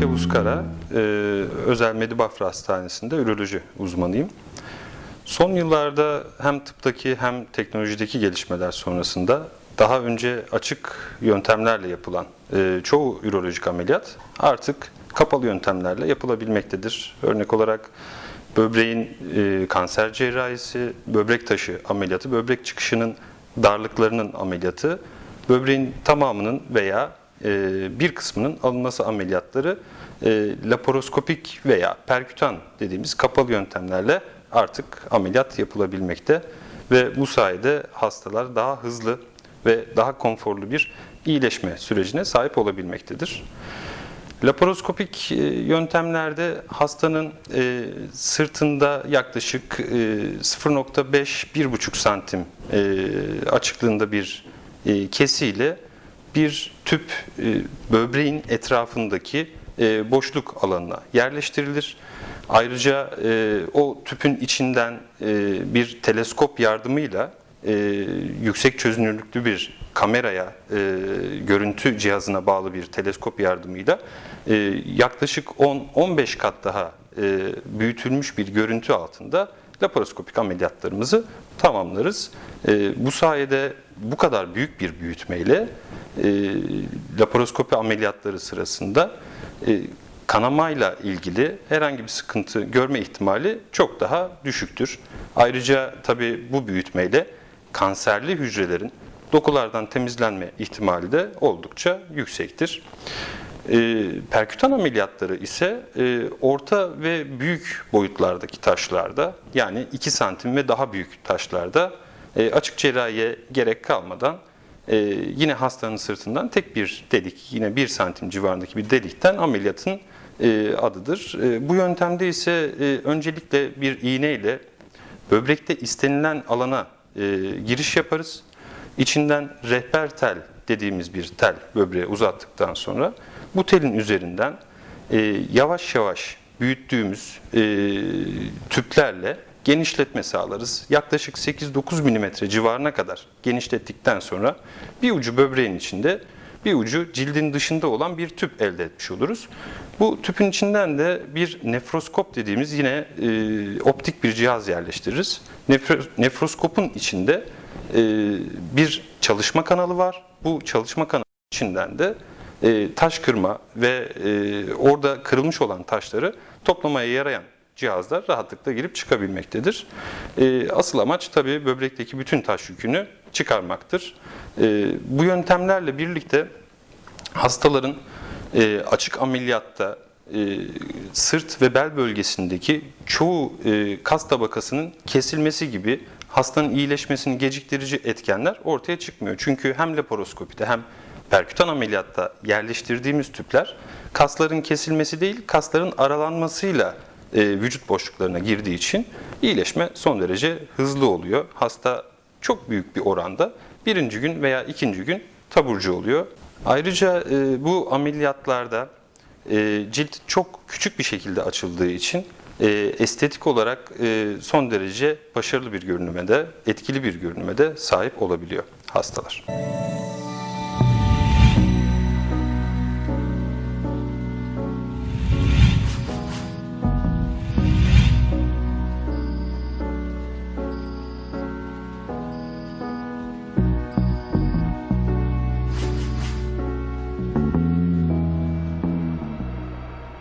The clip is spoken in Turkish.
Yavuz Kara, e, Özel Medibafra Hastanesi'nde üroloji uzmanıyım. Son yıllarda hem tıptaki hem teknolojideki gelişmeler sonrasında daha önce açık yöntemlerle yapılan e, çoğu ürolojik ameliyat artık kapalı yöntemlerle yapılabilmektedir. Örnek olarak böbreğin e, kanser cerrahisi, böbrek taşı ameliyatı, böbrek çıkışının darlıklarının ameliyatı, böbreğin tamamının veya bir kısmının alınması ameliyatları e, laparoskopik veya perkütan dediğimiz kapalı yöntemlerle artık ameliyat yapılabilmekte ve bu sayede hastalar daha hızlı ve daha konforlu bir iyileşme sürecine sahip olabilmektedir. Laparoskopik e, yöntemlerde hastanın e, sırtında yaklaşık e, 0.5-1.5 santim e, açıklığında bir e, kesiyle bir tüp e, böbreğin etrafındaki e, boşluk alanına yerleştirilir. Ayrıca e, o tüpün içinden e, bir teleskop yardımıyla e, yüksek çözünürlüklü bir kameraya, e, görüntü cihazına bağlı bir teleskop yardımıyla e, yaklaşık 10-15 kat daha e, büyütülmüş bir görüntü altında laparoskopik ameliyatlarımızı tamamlarız. E, bu sayede bu kadar büyük bir büyütmeyle e, laparoskopi ameliyatları sırasında e, kanamayla ilgili herhangi bir sıkıntı görme ihtimali çok daha düşüktür. Ayrıca tabii bu büyütmeyle kanserli hücrelerin dokulardan temizlenme ihtimali de oldukça yüksektir. E, perkütan ameliyatları ise e, orta ve büyük boyutlardaki taşlarda yani 2 santim ve daha büyük taşlarda e, açık cerrahiye gerek kalmadan e, yine hastanın sırtından tek bir delik yine 1 santim civarındaki bir delikten ameliyatın e, adıdır. Bu yöntemde ise öncelikle bir iğne ile böbrekte istenilen alana giriş yaparız. İçinden rehber tel dediğimiz bir tel böbreğe uzattıktan sonra bu telin üzerinden yavaş yavaş büyüttüğümüz tüplerle genişletme sağlarız. Yaklaşık 8-9 mm civarına kadar genişlettikten sonra bir ucu böbreğin içinde bir ucu cildin dışında olan bir tüp elde etmiş oluruz. Bu tüpün içinden de bir nefroskop dediğimiz yine e, optik bir cihaz yerleştiririz. Nefro, nefroskopun içinde e, bir çalışma kanalı var. Bu çalışma kanalı içinden de e, taş kırma ve e, orada kırılmış olan taşları toplamaya yarayan cihazlar rahatlıkla girip çıkabilmektedir. E, asıl amaç tabii böbrekteki bütün taş yükünü çıkarmaktır. E, bu yöntemlerle birlikte hastaların e, açık ameliyatta e, sırt ve bel bölgesindeki çoğu e, kas tabakasının kesilmesi gibi hastanın iyileşmesini geciktirici etkenler ortaya çıkmıyor. Çünkü hem laparoskopide hem perkütan ameliyatta yerleştirdiğimiz tüpler kasların kesilmesi değil, kasların aralanmasıyla vücut boşluklarına girdiği için iyileşme son derece hızlı oluyor. Hasta çok büyük bir oranda birinci gün veya ikinci gün taburcu oluyor. Ayrıca e, bu ameliyatlarda e, cilt çok küçük bir şekilde açıldığı için e, estetik olarak e, son derece başarılı bir görünüme de, etkili bir görünüme de sahip olabiliyor hastalar.